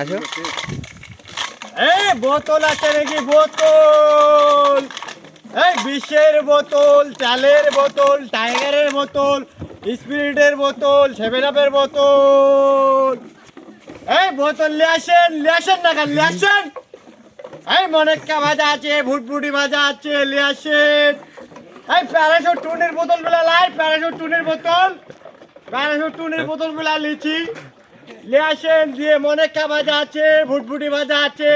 আসো। এই বোতল আছে নাকি বোতল? এই বিশ্বের বোতল, চালের বোতল, টাইগারের বোতল, স্পিরিটের বোতল, সেভেন আপের বোতল। এই বোতল নিয়ে আসেন না কেন? আসেন। এই মনেক্কা ভাজা আছে, ভুটভুটি ভাজা আছে আসেন। এই প্যারাশুট টুনের বোতলগুলো লাই প্যারাশুট টুনের বোতল। প্যারাশুট টুনের বোতলগুলো লিচি। নিয়ে দিয়ে মনেক্কা ভাজা আছে, ভুটভুটি ভাজা আছে,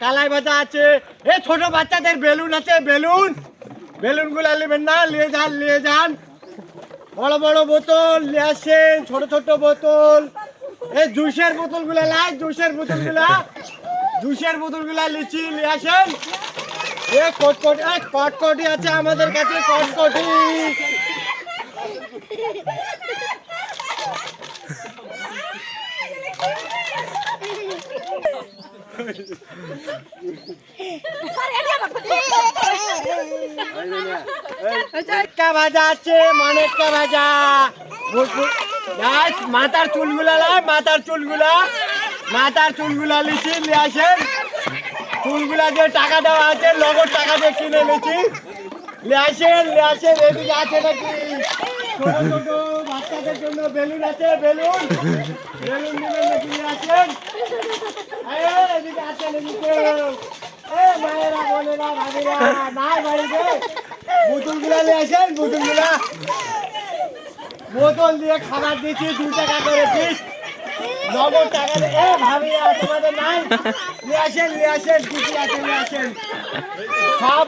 কালাই ভাজা আছে। এ ছোট বাচ্চাদের বেলুন আছে, বেলুন। বেলুনগুলো নেবেন না, নিয়ে যান নিয়ে যান। বড় বড় বোতল নিয়ে ছোট ছোট বোতল। এই জুসের বোতলগুলো লাই, জুসের বোতলগুলা। জুসের বোতলগুলা লিচি নিয়ে আসেন এ কটকটি এ কটকটি আছে আমাদের কাছে, কটকটি। মনেক্কা ভাজা আছে মনেক্কা ভাজা। মাথার চুলগুলা লাই মাথার চুলগুলা। মাথার চুলগুলা লিচি, নিয়ে আসেন। চুলগুলা যে টাকা দেওয়া আছে, নগদ টাকা দিয়ে কিনে নিয়েছি নিয়ে আসেন নিয়ে আসেন, এদিকে আছে নাকি? বাচ্চাদের জন্য বেলুন আছে, বেলুন। বেলুন নেবেন নাকি নিয়ে এদিকে আছেন এদিকে। বাড়িতে। বোতলগুলা নিয়ে আসেন বোতলগুলা বোতল দিয়ে খাবার দিয়েছি দু টাকা করে পিস নিয়ে নিয়ে নিয়ে